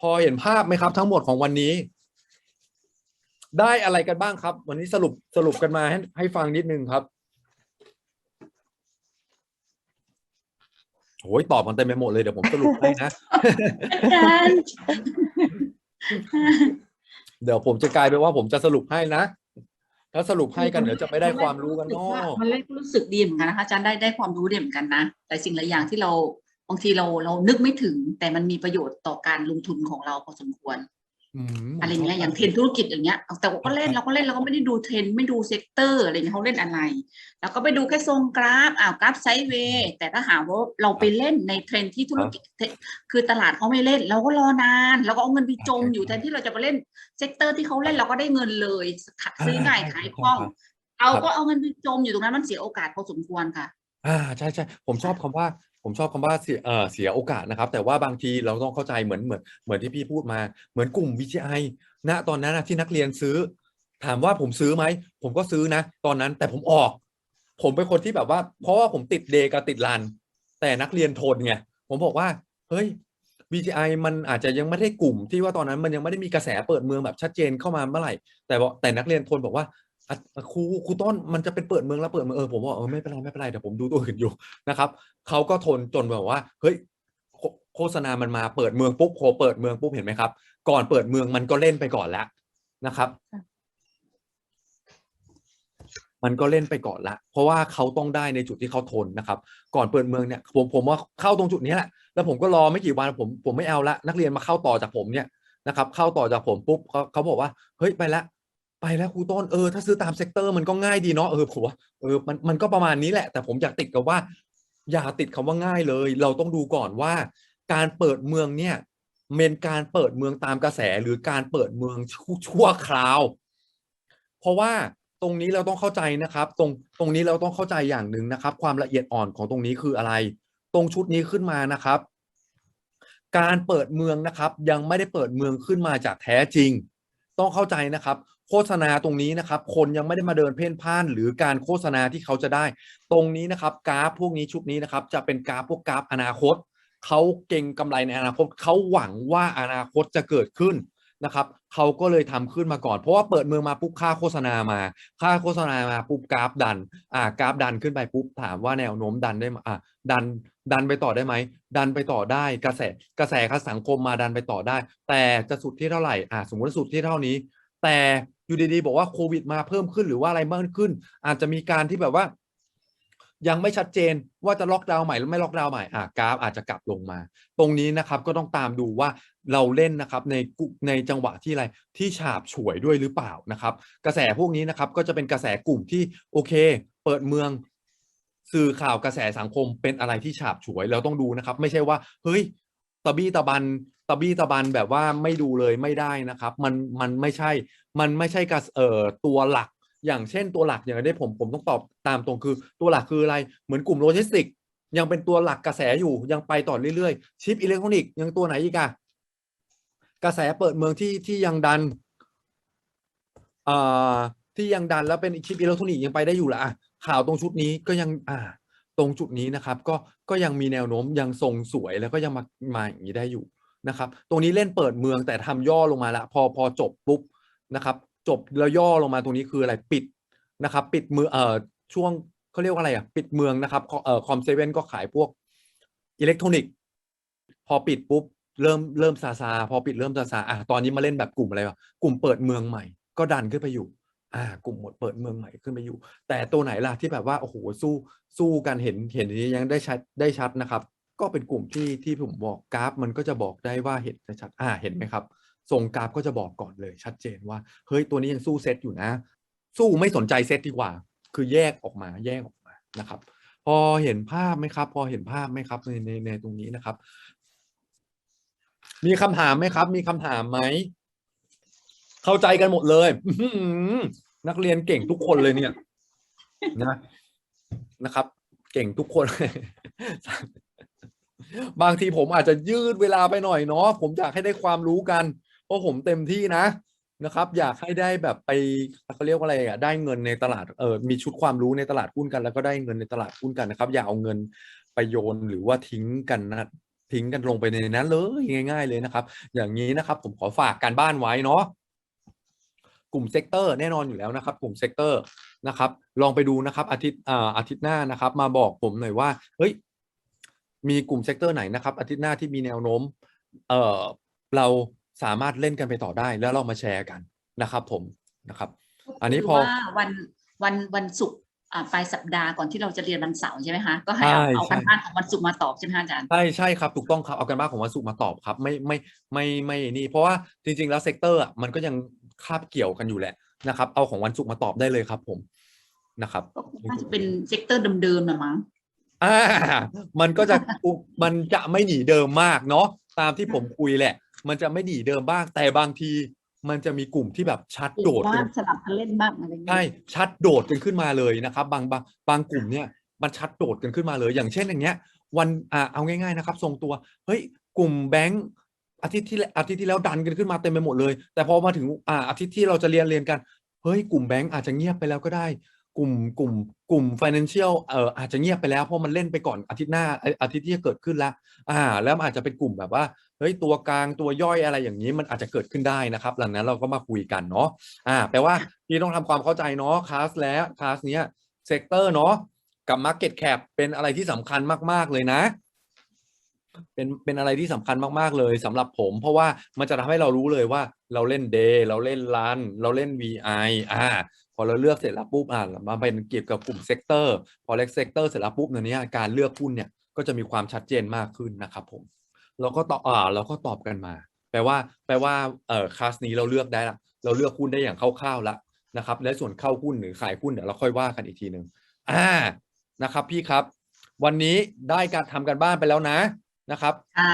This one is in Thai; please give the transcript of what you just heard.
พอเห็นภาพไหมครับ ทั้งหมดของวันนี้ ได้อะไรกันบ้างครับ วันนี้สรุปสรุปกันมาให้ให้ฟังนิดนึงครับโอ้ยตอบกันเต็มไปหมดเลยเดี๋ยวผมสรุปให้นะอาจารย์เดี๋ยวผมจะกลายเป็นว่าผมจะสรุปให้นะถ้าสรุปให้กันเดี๋ยวจะไม่ได้ความรู้กันเนอะมันเล่รู้สึกดีเหมือนกันนะคะอาจารย์ได้ได้ความรู้ดีเหมือนกันนะแต่สิ่งหลายอย่างที่เรา บางทีเราเรานึกไม่ถึง แต่มันมีประโยชน์ต่อการลงทุนของเราพอสมควรมอะไรเงี้ยอย่างเทรนด์ธุรกิจอย่างเงี้ยแต่ว่าก็เล่นเราก็เล่นเราก็ไม่ได้ดูเทรนด์ไม่ดูเซกเตอร์อะไรเงี้ยเขาเล่นอะไรเราก็ไปดูแค่ทรงกราฟอ้าวกราฟไซด์เวย์แต่ถ้าหากว่าเราไปเล่นในเทรนด์ที่ธุรกิจคือตลาดเขาไม่เล่น เราก็รอนานเราก็เอาเงินไปจมอยู่แทนที่เราจะไปเล่นเซกเตอร์ที่เขาเล่นเราก็ได้เงินเลยซื้อง่ายขายคล่องเอาก็เอาเงินไปจมอยู่ตรงนั้นมันเสียโอกาสพอสมควรค่ะ อ่าใช่ใช่ผมชอบคำว่า ผมชอบคำว่าเสียเอ่อเสียโอกาสนะครับ แต่ว่าบางทีเราต้องเข้าใจเหมือนเหมือนเหมือนที่พี่พูดมาเหมือนกลุ่ม VGI ณตอนนั้นนะที่นักเรียนซื้อ ถามว่าผมซื้อไหม ผมก็ซื้อนะ ตอนนั้นแต่ผมออก ผมเป็นคนที่แบบว่า เพราะว่าผมติดเดย์กับติดรัน แต่นักเรียนทนไงผมบอกว่าเฮ้ย VGI มันอาจจะยังไม่ได้กลุ่มที่ว่าตอนนั้นมันยังไม่ได้มีกระแสเปิดเมืองแบบชัดเจนเข้ามาเมื่อไหร่ แต่บอกแต่นักเรียนทนบอกว่า อะครูครูต้นมันจะเป็นเปิดเมืองแล้วเปิดเมืองเออผมว่าเออไม่เป็นไรไม่เป็นไรเดี๋ยวผมดูตัวอื่นอยู่นะครับเขาก็ทนจนแบบว่าเฮ้ยโฆโฆษณามันมาเปิดเมืองปุ๊บโหเปิดเมืองปุ๊บเห็นไหมครับ ก่อนเปิดเมืองมันก็เล่นไปก่อนแล้วนะครับค่ะมันก็เล่นไปก่อนละเพราะว่าเขาต้องได้ในจุดที่เขาทนนะครับ ก่อนเปิดเมืองเนี่ยผมผมว่าเข้าตรงจุดนี้แหละแล้วผมก็รอไม่กี่วันผมผมไม่เอาละนักเรียนมาเข้าต่อจากผมเนี่ยนะครับ เข้าต่อจากผมปุ๊บเขาเขาบอกว่าเฮ้ยไปละ ไปแล้วครูต้นเออถ้าซื้อตามเซกเตอร์มันก็ง่ายดีเนาะเออผมว่าเออมันมันก็ประมาณนี้แหละ แต่ผมอยากติดกับว่า อย่าติดคำว่าง่ายเลย เราต้องดูก่อนว่า การเปิดเมืองเนี่ยเป็นการเปิดเมืองตามกระแสหรือการเปิดเมืองชชั่วคราว เพราะว่าตรงนี้เราต้องเข้าใจนะครับ ตรงตรงนี้เราต้องเข้าใจอย่างหนึ่งนะครับ ความละเอียดอ่อนของตรงนี้คืออะไร ตรงชุดนี้ขึ้นมานะครับ การเปิดเมืองนะครับ ยังไม่ได้เปิดเมืองขึ้นมาจากแท้จริง ต้องเข้าใจนะครับ โฆษณาตรงนี้นะครับ คนยังไม่ได้มาเดินเพ่นพ่าน หรือการโฆษณาที่เขาจะได้ ตรงนี้นะครับกราฟพวกนี้ชุดนี้นะครับ จะเป็นกราฟพวกกราฟอนาคตเขาเก่งกำไรในอนาคตเขาหวังว่าอนาคตจะเกิดขึ้นนะครับเขาก็เลยทำขึ้นมาก่อน เพราะว่าเปิดเมืองมาปุ๊บค่าโฆษณามา ค่าโฆษณามาปุ๊บกราฟดันอ่ากราฟดันขึ้นไปปุ๊บถามว่าแนวโน้มดันได้ไหมอ่าดันดันไปต่อได้ไหมดันไปต่อได้กระแสกระแสข้าสังคมมาดันไปต่อได้ แต่จะสุดที่เท่าไหร่อ่าสมมติว่าสุดที่เท่านี้ แต่ อยู่ดีๆบอกว่าโควิดมาเพิ่มขึ้นหรือว่าอะไรมากขึ้น อาจจะมีการที่แบบว่า ยังไม่ชัดเจนว่าจะล็อกดาวน์ใหม่หรือไม่ล็อกดาวน์ใหม่อ่ากราฟอาจจะกลับลงมา ตรงนี้นะครับก็ต้องตามดูว่าเราเล่นนะครับในกุในจังหวะที่อะไรที่ฉาบฉวยด้วยหรือเปล่านะครับ กระแสพวกนี้นะครับก็จะเป็นกระแสกลุ่มที่โอเค เปิดเมืองสื่อข่าวกระแสสังคมเป็นอะไรที่ฉาบฉวยเราต้องดูนะครับ ไม่ใช่ว่า เฮ้ยตะบี้ตะบัน ตะบี้ตะบันแบบว่าไม่ดูเลยไม่ได้นะครับ มันมันไม่ใช่ มันไม่ใช่กระเอ่อตัวหลัก อย่างเช่นตัวหลักอย่างได้ผมผมต้องตอบตามตรงคือ ตัวหลักคืออะไรเหมือนกลุ่มโลจิสติก ยังเป็นตัวหลักกระแสอยู่ยังไปต่อเรื่อยๆ ชิปอิเล็กทรอนิกส์ยังตัวไหนอีกอะกระแสเปิดเมืองที่ที่ยังดันอ่าที่ยังดันแล้วเป็นชิปอิเล็กทรอนิกส์ยังไปได้อยู่ละอะข่าวตรงชุดนี้ก็ยังอ่าตรงจุดนี้นะครับ ก็ก็ยังมีแนวโน้มยังทรงสวยแล้วก็ยังมามาอย่างนี้ได้อยู่ นะครับ ตรงนี้เล่นเปิดเมืองแต่ทำย่อลงมาละพอพอจบปุ๊บนะครับจบแล้วย่อลงมาตรงนี้คืออะไรปิดนะครับ ปิดมือเอ่อช่วงเขาเรียกว่าอะไรอะปิดเมืองนะครับเอ่อคอมเซเว่นก็ขายพวกอิเล็กทรอนิกส์พอปิดปุ๊บเริ่มเริ่มซาซาพอปิดเริ่มซาซาอะตอนนี้มาเล่นแบบกลุ่มอะไรวะกลุ่มเปิดเมืองใหม่ก็ดันขึ้นไปอยู่อ่ากลุ่มหมดเปิดเมืองใหม่ขึ้นไปอยู่ แต่ตัวไหนล่ะที่แบบว่าโอ้โหสู้สู้กันเห็นเห็นนี้ยังได้ชัดได้ชัดนะครับ ก็เป็นกลุ่มที่ที่ผมบอกกราฟ มันก็จะบอกได้ว่าเห็นได้ชัดอ่าเห็นไหมครับทรงกราฟก็จะบอกก่อนเลยชัดเจนว่าเฮ้ยตัวนี้ยังสู้เซตอยู่นะ สู้ไม่สนใจเซตดีกว่า คือแยกออกมาแยกออกมานะครับ พอเห็นภาพไหมครับ พอเห็นภาพไหมครับในในในตรงนี้นะครับ มีคำถามไหมครับ มีคำถามไหมเข้าใจกันหมดเลยนักเรียนเก่งทุกคนเลยเนี่ย นะนะครับ เก่งทุกคน บางทีผมอาจจะยืดเวลาไปหน่อยเนาะผมอยากให้ได้ความรู้กัน เพราะผมเต็มที่นะนะครับ อยากให้ได้แบบไปเขาเรียกว่าอะไรอะได้เงินในตลาดเออมีชุดความรู้ในตลาดหุ้นกัน แล้วก็ได้เงินในตลาดหุ้นกันนะครับ อย่าเอาเงินไปโยนหรือว่าทิ้งกันนะทิ้งกันลงไปในนั้นเลยง่าย ๆ เลยนะครับ อย่างนี้นะครับผมขอฝากการบ้านไว้เนาะกลุ่มเซกเตอร์แน่นอนอยู่แล้วนะครับ กลุ่มเซกเตอร์นะครับ ลองไปดูนะครับอาทิตย์อ่าอาทิตย์หน้านะครับ มาบอกผมหน่อยว่าเฮ้ย มีกลุ่มเซกเตอร์ไหนนะครับอาทิตย์หน้าที่มีแนวโน้มเอ่อเราสามารถเล่นกันไปต่อได้แล้วเรามาแชร์กันนะครับ ผมนะครับ อันนี้พอก็คืว่าวันวันวันศุกร์อ่าปลายสัปดาห์ก่อนที่เราจะเรียนวันเสาร์ใช่ไหมคะก็ให้เอาใช่เอาใช่กันบ้านของวันศุกร์มาตอบใช่ไหมคะอาจารย์ใช่ใช่ครับถูกต้องครับเอากันบ้านของวันศุกร์มาตอบครับ ไม่ไม่ไม่ไม่นี่ เพราะว่าจริง ๆ แล้วเซกเตอร์อะมันก็ยังคาบเกี่ยวกันอยู่แหละนะครับ เอาของวันศุกร์มาตอบได้เลยครับ ผมนะครับก็คงน่าจะเป็นเซกเตอร์เดิมๆนะมั้ง อ่ามันก็จะอุมันจะไม่หนีเดิมมากเนาะตามที่ผมคุยแหละ มันจะไม่หนีเดิมบ้างแต่บางที มันจะมีกลุ่มที่แบบชัดโดดว่ากันสลับกันเล่นบ้างอะไรเงี้ยใช่ชัดโดดกันขึ้นมาเลยนะครับ บางบางบางกลุ่มเนี่ยมันชัดโดดกันขึ้นมาเลย อย่างเช่นอย่างเงี้ย วันอ่าเอาง่ายๆนะครับ ทรงตัวเฮ้ยกลุ่มแบงก์อาทิตย์ที่แล้วอาทิตย์ที่แล้วดันกันขึ้นมาเต็มไปหมดเลย แต่พอมาถึงอ่าอาทิตย์ที่เราจะเรียนเรียนกันเฮ้ยกลุ่มแบงก์อาจจะเงียบไปแล้วก็ได้ กลุ่มกลุ่มกลุ่ม financial เอ่ออาจจะเงียบไปแล้วเพราะมันเล่นไปก่อนอาทิตย์หน้าอาทิตย์ที่จะเกิดขึ้นแล้วอ่า แล้วมันอาจจะเป็นกลุ่มแบบว่าเฮ้ยตัวกลางตัวย่อยอะไรอย่างนี้มันอาจจะเกิดขึ้นได้นะครับ หลังนั้นเราก็มาคุยกันเนาะอ่าแปลว่าพี่ต้องทำความเข้าใจเนาะคลาสแล้วคลาสเนี้ยเซกเตอร์เนาะกับ Market Cap เป็นอะไรที่สำคัญมาก ๆ เลยนะเป็นเป็นอะไรที่สำคัญมาก ๆ เลยสำหรับผม เพราะว่ามันจะทำให้เรารู้เลยว่าเราเล่น Day เราเล่น Run เราเล่น VI อ่า พอเราเลือกเสร็จแล้วปุ๊บอ่ามาเป็นเกี่ยวกับกลุ่มเซกเตอร์พอเล็กเซกเตอร์เสร็จแล้วปุ๊บในนี้การเลือกหุ้นเนี่ยก็จะมีความชัดเจนมากขึ้นนะครับผมเราก็ตอบอ่าเราก็ตอบกันมา แปลว่าแปลว่าเอ่อคลาสนี้เราเลือกได้ละเราเลือกหุ้นได้อย่างคร่าวๆล้วนะครับและส่วนเข้าหุ้นหรือขายหุ้นเดี๋ยวเราค่อยว่ากันอีกทีหนึ่งอ่านะครับ พี่ครับ วันนี้ได้การทำกันบ้านไปแล้วนะนะครับอ่า